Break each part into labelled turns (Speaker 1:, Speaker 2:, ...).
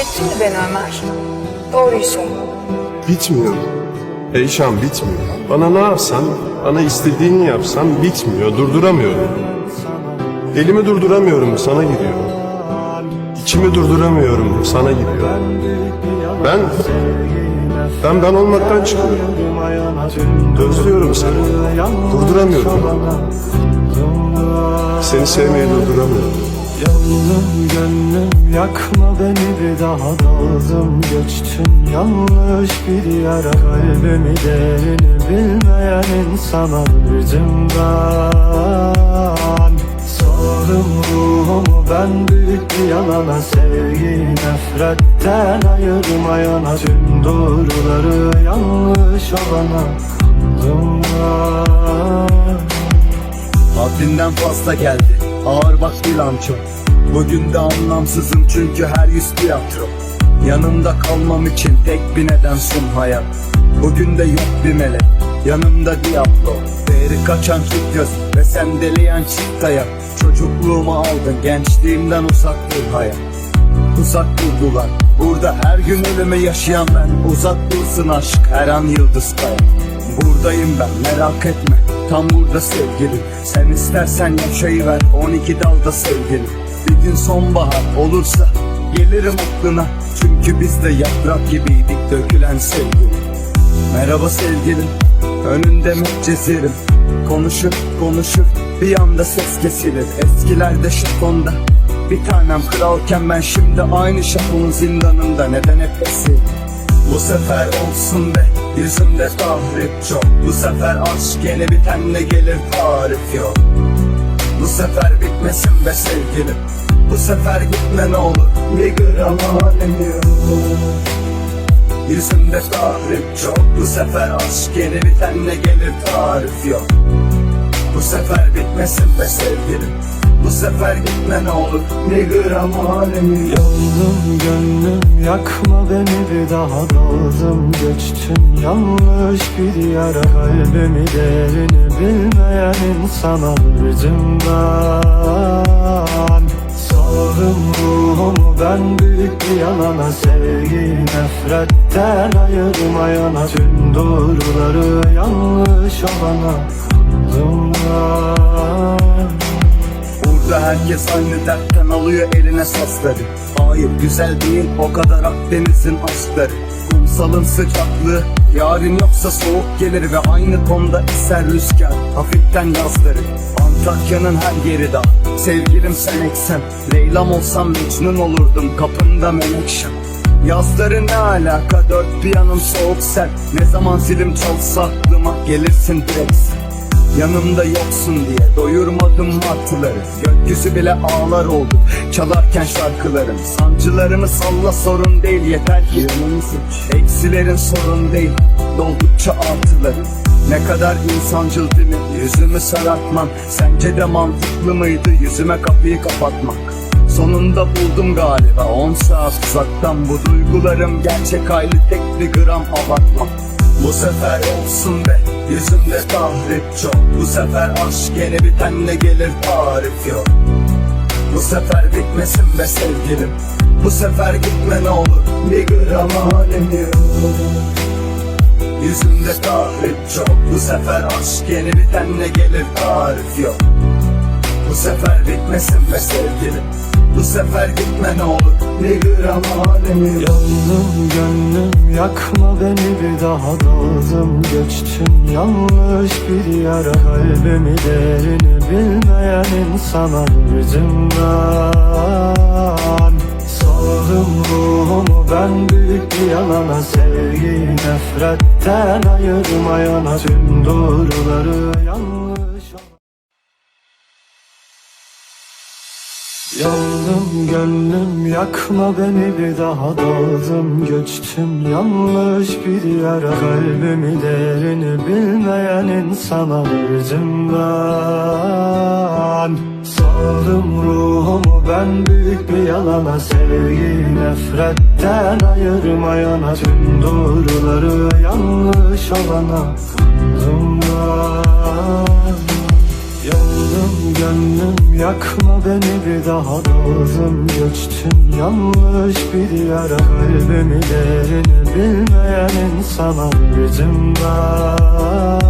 Speaker 1: ettin mi beni Ömer? Doğruyu söyle.
Speaker 2: Bitmiyor. Eyşan bitmiyor. Bana ne yapsan, bana istediğini yapsan bitmiyor, durduramıyorum. Elimi durduramıyorum, sana gidiyor. İçimi durduramıyorum, sana gidiyor. Ben, ben ben olmaktan çıkıyorum. Özlüyorum seni, durduramıyorum. Seni sevmeyi durduramıyorum.
Speaker 3: Yandım gönlüm yakma beni bir daha. Daldım Geçtim yanlış bir yara kalbimi derini bilmeyen insana verdim ben Sardım ruhumu ben büyük bir yalana. Sevgiyi nefretten ayırmayana Tüm doğruları yanlış olana Kaldım ben.
Speaker 4: Haddinden fazla geldi Ağır bak bilanço Bugün de anlamsızım çünkü her yüz tiyatro. Yanımda kalmam için tek bir neden sun hayat. Bugün de yok bir melek Yanımda Diablo Değeri kaçan çift göz Ve sendeleyen çift ayak Çocukluğumu aldın Gençliğimden uzak dur hayat. Uzak durdular Burada her gün ölümü yaşayan ben. Uzak dursun aşk her an yıldız kaya Buradayım ben merak etme Tam burada sevgilim Sen istersen yaşayıver 12 dalda sevgilim Bir gün sonbahar olursa Gelirim aklına. Çünkü biz de yaprak gibiydik dökülen sevgilim Merhaba sevgilim Önünde müptezirim Konuşur konuşur Bir anda ses kesilir. Eskilerde şifonda Bir tanem kralken ben şimdi aynı şafonun zindanında. Neden hep esir bu sefer olsun be Yüzümde tahrip çok. Bu sefer aşk yeni bitenle gelir. Tarif yok. Bu sefer bitmesin be sevgilim. Bu sefer gitme ne olur. Bir gram halim yok. Yüzümde tahrip çok. Bu sefer aşk yeni bitenle gelir. Tarif yok. Bu sefer bitmesin be sevgilim Bu sefer gitme ne olur. Bir gram yok
Speaker 3: Yandım gönlüm yakma beni bir daha. Daldım Geçtim. Yanlış bir yara kalbimi derini bilmeyen insana verdim ben. Sardım ruhumu ben büyük bir yalana Sevgiyi nefretten ayırmayana Tüm doğruları yanlış olana. Kaldım ben
Speaker 4: Burada herkes aynı dertten alıyor eline sasları Hayır güzel değil o kadar Akdeniz'in aşkları Kumsalın sıcaklığı Yarın yoksa soğuk gelir ve aynı tonda eser rüzgar. Hafiften yazları Antakya'nın her yeri dağ Sevgilim sen eksen Leylam olsam Mecnun olurdum kapında menekşem Yazları ne alaka dört bir yanım soğuk sert Ne zaman zilim çalsa aklıma gelirsin direkt sen. Yanımda yoksun diye doyurmadım martıları. Gökyüzü bile ağlar oldu çalarken şarkılarım. Sancılarımı salla sorun değil yeter ki Eksilerin sorun değil doldukça artıları. Ne kadar insancıl değil mi? Yüzümü sarartman Sence de mantıklı mıydı? Yüzüme kapıyı kapatmak. Sonunda buldum galiba. 10 saat uzaktan Bu duygularım gerçek hali tek bir gram abartmam Bu sefer olsun be yüzümde tahrip çok. Bu sefer aşk yeni bitenle gelir. Tarif yok. Bu sefer bitmesin be sevgilim. Bu sefer gitme ne olur. Bir gram halim yok. Yüzümde tahrip çok. Bu sefer aşk yeni bitenle gelir. Tarif yok. Bu sefer bitmesin be sevgilim Bu sefer gitme ne olur Bir gram yok
Speaker 3: Yandım gönlüm yakma beni bir daha. Daldım Geçtim yanlış bir yara. Kalbimi derini bilmeyen insana verdim ben. Sardım ruhumu ben büyük bir yalana. Sevgiyi nefretten ayırmayana. Tüm doğruları yanlış Yandım gönlüm yakma beni bir daha. Daldım Geçtim yanlış bir yara. Kalbimi derini bilmeyen insana verdim ben. Sardım ruhumu ben büyük bir yalana. Sevgiyi nefretten ayırmayana. Tüm doğruları yanlış olana. Kaldım ben Yandım gönlüm yakma beni bir daha. Daldım Geçtim yanlış bir yara. Kalbimi değerini bilmeyen insana yüzüm ben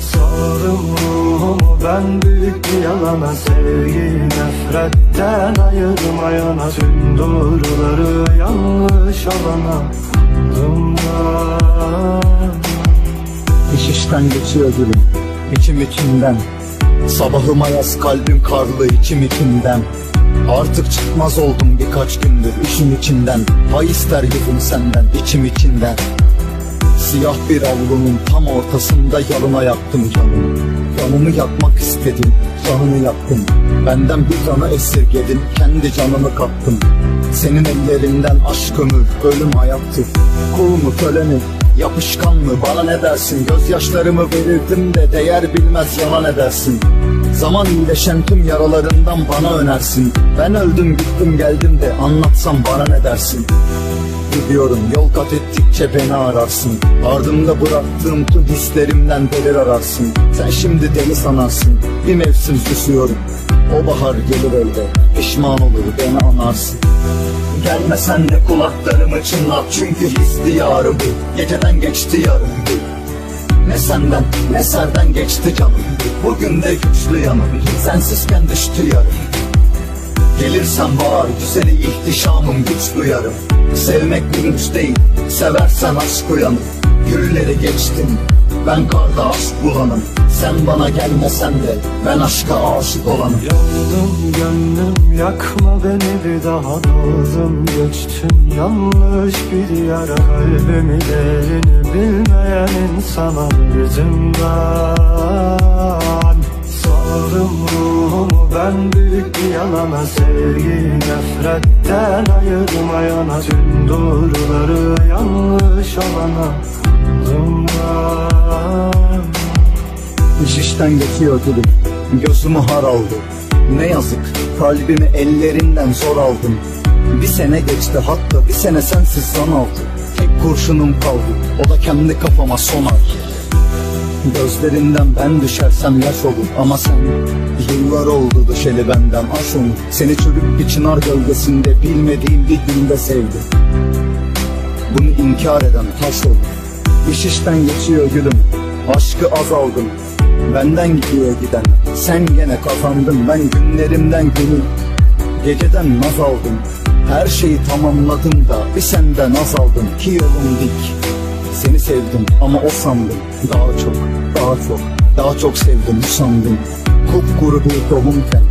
Speaker 3: Sarım ruhumu ben büyük bir yalana. Sevgi nefretten ayırmayana. Tüm doğruları yanlış olana. Yandım ben.
Speaker 4: İş işten geçiyor gülüm içim içimden. Sabahım ayaz kalbim karlı içim içimden. Artık çıkmaz oldum birkaç gündür işin içinden. Pay ister yüzüm senden içim içinden. Siyah bir avlunun tam ortasında yalına yaktım canımı. Canımı yakmak istedim, canımı yaktım. Benden bir canı esirgedin, kendi canımı kattım Senin ellerinden aşkımı, ölüm hayattı Kul mu köle mi, yapışkan mı bana ne dersin? Gözyaşlarımı verirdim de değer bilmez yalan edersin. Zaman iyileşen tüm yaralarından bana önersin. Ben öldüm gittim geldim de anlatsam bana ne dersin? Gidiyorum yol kat ettikçe beni ararsın. Ardımda bıraktığım tüm hislerimden belir ararsın. Sen şimdi deli sanarsın Bir mevsim susuyorum. O bahar gelir elde Pişman olur beni anarsın Gelmesen de kulaklarımı çınlat. Çünkü his diyarı bu. Geceden geçti yarım bu. Ne senden ne serden geçti canım Bugün de güçlü yanım Sensizken düştü yarım Gelirsen bağır güzeli ihtişamım güç duyarım. Sevmek bir güç değil Seversen aşk uyanır. Gülleri geçtim Ben karda aşk bulanım. Sen bana gelmesen de Ben aşka aşık olanım.
Speaker 3: Yandım gönlüm yakma beni bir daha. Daldım Geçtim yanlış bir yara. Kalbimi değerini bilmeyen insana yüzümden Sarım ruhumu ben büyük bir yalana Sevgi nefretten ayırmayana. Tüm doğruları yanlış olana. Yandım ben
Speaker 4: İş işten geçiyor gülüm Gözümü har aldı. Ne yazık kalbimi ellerinden zor aldım. Bir sene geçti hatta bir sene sensiz zan aldı. Tek kurşunum kaldı o da kendi kafama sonar Gözlerinden ben düşersem yaş olur ama sen Yıllar oldu düşeli benden aş onu Seni çürük bir çınar gölgesinde bilmediğim bir günde sevdim. Bunu inkar eden taş olur İş işten geçiyor gülüm. Aşkı azaldım. Benden gidiyor giden. Sen gene kazandın. Ben günlerimden günü. Geceden naz aldım. Her şeyi tamamladım da Bir senden naz aldım. Ki yolum dik. Seni sevdim ama o sandım. Daha çok, daha çok, daha çok sevdim sandım Kupkuru bir dolumken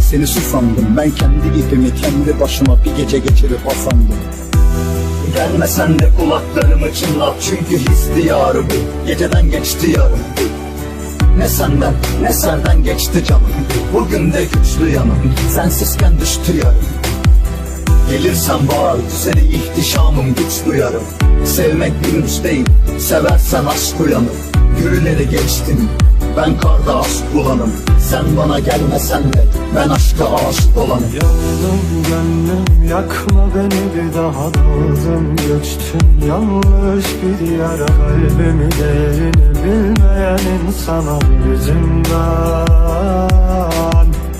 Speaker 4: Seni susandım. Ben kendi ipimi kendi başıma bir gece geçirip asandım Gelmesen de kulaklarımı çınlat. Çünkü his diyarı bu. Geceden geçti yarım Ne senden ne serden geçti canım Bugün de güçlü yanım. Sensizken düştü yarım. Gelirsen bağır güzeli ihtişamım güç duyarım. Sevmek bir güç değil Seversen aşk uyanır. Yürüleri geçtim Ben karda aşk bulanım. Sen bana gelmesen de Ben aşka aşık olanım
Speaker 3: Yandım gönlüm yakma beni bir daha daldım Geçtim yanlış bir yara kalbimi değerini bilmeyen insana yüzümden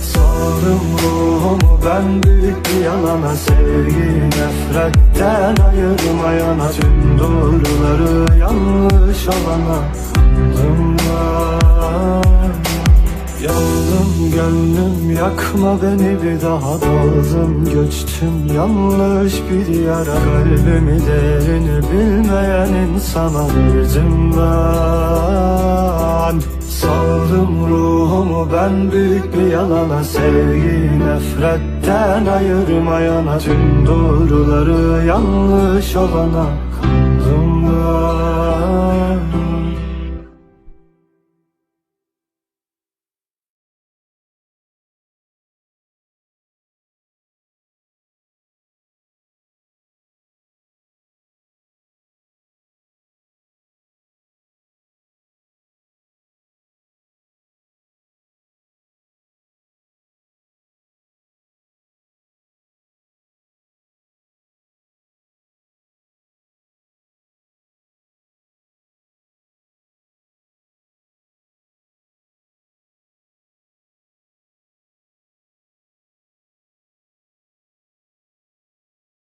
Speaker 3: Sarım ruhumu ben büyük bir yalana Sevgi nefretten ayırmayana Tüm doğruları yanlış olana Yandım Yandım gönlüm yakma beni bir daha. Daldım Geçtim yanlış bir yara. Kalbimi değerini bilmeyen insana yüzümden Saldım ruhumu ben büyük bir yalana. Sevgi nefretten ayırmayana. Tüm doğruları yanlış olana. Yandım ben